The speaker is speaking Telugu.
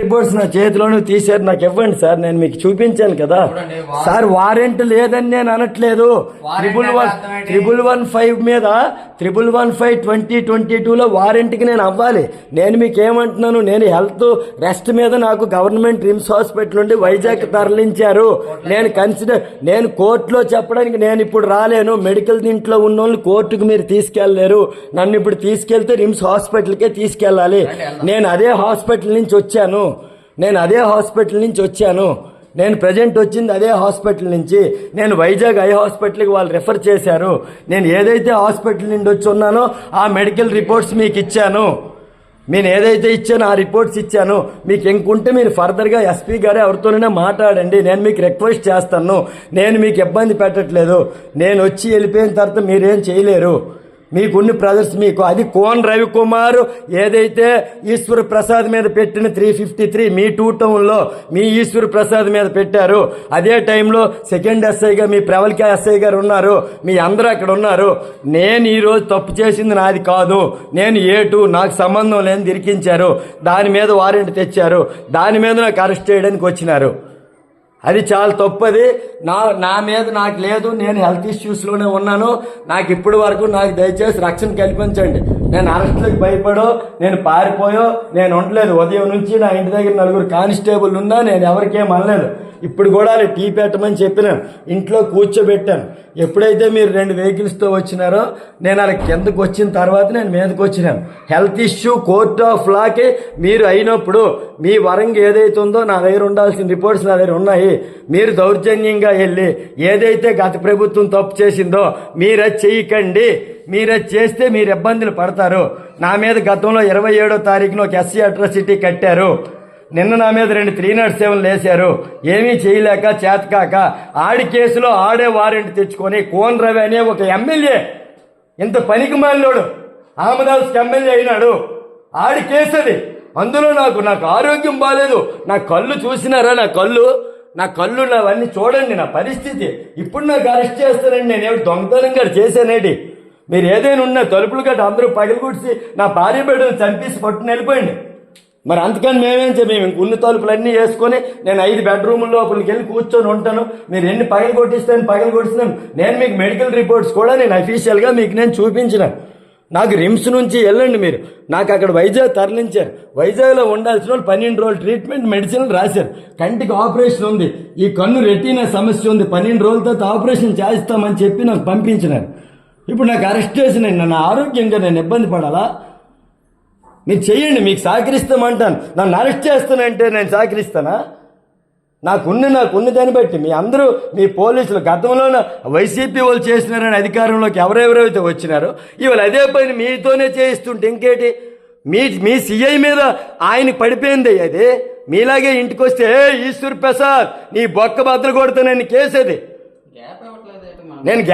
రిపోర్ట్స్ నా చేతిలోనే తీశారు. నాకు ఇవ్వండి సార్ నేను మీకు చూపించాను కదా. సార్ వారెంట్ లేదని నేను అనట్లేదు. అంటే వన్? త్రిబుల్ వన్ ఫైవ్ మీద triple one five twenty twenty టూలో వారెంట్కి నేను అవ్వాలి. నేను మీకు ఏమంటున్నాను? నేను హెల్త్ రెస్ట్ మీద నాకు గవర్నమెంట్ రిమ్స్ హాస్పిటల్ నుండి వైజాగ్ తరలించారు. నేను కన్సిడర్ నేను కోర్టులో చెప్పడానికి నేను ఇప్పుడు రాలేను. మెడికల్ దీంట్లో ఉన్న వాళ్ళు కోర్టుకు మీరు తీసుకెళ్ళలేరు. నన్ను ఇప్పుడు తీసుకెళ్తే రిమ్స్ హాస్పిటల్కే తీసుకెళ్ళాలి. నేను అదే హాస్పిటల్ నుంచి వచ్చాను. నేను అదే హాస్పిటల్ నుంచి వచ్చాను. నేను ప్రజెంట్ వచ్చింది అదే హాస్పిటల్ నుంచి. నేను వైజాగ్ ఐ హాస్పిటల్కి వాళ్ళు రెఫర్ చేశారు. నేను ఏదైతే హాస్పిటల్ నుండి వచ్చి ఉన్నానో ఆ మెడికల్ రిపోర్ట్స్ మీకు ఇచ్చాను. నేను ఏదైతే ఇచ్చానో ఆ రిపోర్ట్స్ ఇచ్చాను. మీకు ఇంకుంటే మీరు ఫర్దర్గా ఎస్పీ గారు ఎవరితోనైనా మాట్లాడండి. నేను మీకు రిక్వెస్ట్ చేస్తాను. నేను మీకు ఇబ్బంది పెట్టట్లేదు. నేను వచ్చి వెళ్ళిపోయిన తర్వాత మీరేం చేయలేరు. మీకున్ని ప్రజర్స్ మీకు. అది కోన్ రవికుమార్ ఏదైతే ఈశ్వర్ ప్రసాద్ మీద పెట్టిన త్రీ ఫిఫ్టీ త్రీ మీ టూ టౌన్లో మీ ఈశ్వర్ ప్రసాద్ మీద పెట్టారు. అదే టైంలో సెకండ్ ఎస్ఐగా మీ ప్రవల్క ఎస్ఐ గారు ఉన్నారు. మీ అందరూ అక్కడ ఉన్నారు. నేను ఈరోజు తప్పు చేసింది నాది కాదు. నేను ఏటు నాకు సంబంధం లేని ఇరికించారు దాని మీద వారెంట్ తెచ్చారు. దాని మీద నాకు అరెస్ట్ చేయడానికి వచ్చినారు. అది చాలా తప్పది. నా నా మీద నాకు లేదు. నేను హెల్త్ ఇష్యూస్లోనే ఉన్నాను. నాకు ఇప్పటి వరకు నాకు దయచేసి రక్షణ కల్పించండి. నేను అరెస్టులకు భయపడో నేను పారిపోయో నేను ఉండలేదు. ఉదయం నుంచి నా ఇంటి దగ్గర నలుగురు కానిస్టేబుల్ ఉన్నా నేను ఎవరికేం అనలేదు. ఇప్పుడు కూడా వాళ్ళు టీ పెట్టమని చెప్పినాను. ఇంట్లో కూర్చోబెట్టాను. ఎప్పుడైతే మీరు రెండు వెహికల్స్తో వచ్చినారో నేను అలా కిందకు వచ్చిన తర్వాత నేను మీదకి వచ్చినాను. హెల్త్ ఇష్యూ కోర్ట్ ఆఫ్ లాకి మీరు అయినప్పుడు మీ వరంగా ఏదైతే ఉందో నా దగ్గర ఉండాల్సిన రిపోర్ట్స్ నా దగ్గర ఉన్నాయి. మీరు దౌర్జన్యంగా వెళ్ళి ఏదైతే గత ప్రభుత్వం తప్పు చేసిందో మీరు అది చేయకండి. మీరు చేస్తే మీరు ఇబ్బందులు పడతారు. నా మీద గతంలో ఇరవై ఏడో తారీఖున ఒక ఎస్సీ అట్రాసిటీ కట్టారు. నిన్న నా మీద రెండు త్రీ నాట్ సెవెన్లు లేశారు ఏమీ చేయలేక చేతకాక ఆడి కేసులో ఆడే వారెంట్ తెచ్చుకొని కోన్ రవి అనే ఒక ఎమ్మెల్యే ఇంత పనికి మాలినోడు అహ్మదాబాద్ ఎమ్మెల్యే అయినాడు. ఆడి కేసు అది. అందులో నాకు నాకు ఆరోగ్యం బాగాలేదు నా కళ్ళు చూసినారా? నా కళ్ళు? నా కళ్ళు నావన్నీ చూడండి నా పరిస్థితి. ఇప్పుడు నాకు అరెస్ట్ చేస్తానండి నేను ఏమిటి దొంగతనంగా చేశానేటి? మీరు ఏదైనా ఉన్నా తలుపులు గట్ట అందరూ పగిలిగుడిసి నా భార్య బిడ్డను చంపేసి పట్టుకుని వెళ్ళిపోయింది. మరి అందుకని మేమేం చేయం? మేము ఇంక ఉన్న తలుపులన్నీ వేసుకొని నేను ఐదు బెడ్రూమ్ లోపలికి వెళ్ళి కూర్చొని ఉంటాను. మీరు ఎన్ని పగలు కొట్టిస్తాను పగలు కొట్టిస్తాను నేను మీకు మెడికల్ రిపోర్ట్స్ కూడా నేను అఫీషియల్గా మీకు నేను చూపించిన. నాకు రిమ్స్ నుంచి వెళ్ళండి మీరు. నాకు అక్కడ వైజాగ్ తరలించారు. వైజాగ్లో ఉండాల్సిన వాళ్ళు పన్నెండు రోజులు ట్రీట్మెంట్ మెడిసిన్ రాశారు. కంటికి ఆపరేషన్ ఉంది. ఈ కన్ను రెట్టిన సమస్య ఉంది. పన్నెండు రోజుల తర్వాత ఆపరేషన్ చేస్తామని చెప్పి నాకు పంపించినారు. ఇప్పుడు నాకు అరెస్ట్ చేసిన నన్ను ఆరోగ్యంగా నేను ఇబ్బంది పడాలా? మీరు చెయ్యండి మీకు సహకరిస్తామంటాను. నన్ను అరెస్ట్ చేస్తానంటే నేను సహకరిస్తానా? నాకున్న నాకున్న దాన్ని బట్టి మీ అందరూ మీ పోలీసులు గతంలోన వైసీపీ వాళ్ళు చేసినారని అధికారంలోకి ఎవరెవరైతే వచ్చినారో ఇవాళ అదే పని మీతోనే చేయిస్తుంటే ఇంకేటి? మీ మీ సిఐ మీద ఆయన పడిపోయింది అది. మీలాగే ఇంటికి వస్తే "ఏ, ఈశ్వర్ ప్రసాద్ నీ బొక్క బద్దలు కొడతానని కేసు అది. గ్యాప్ ఇవ్వట్లేదు ఏంటి మనం? నేను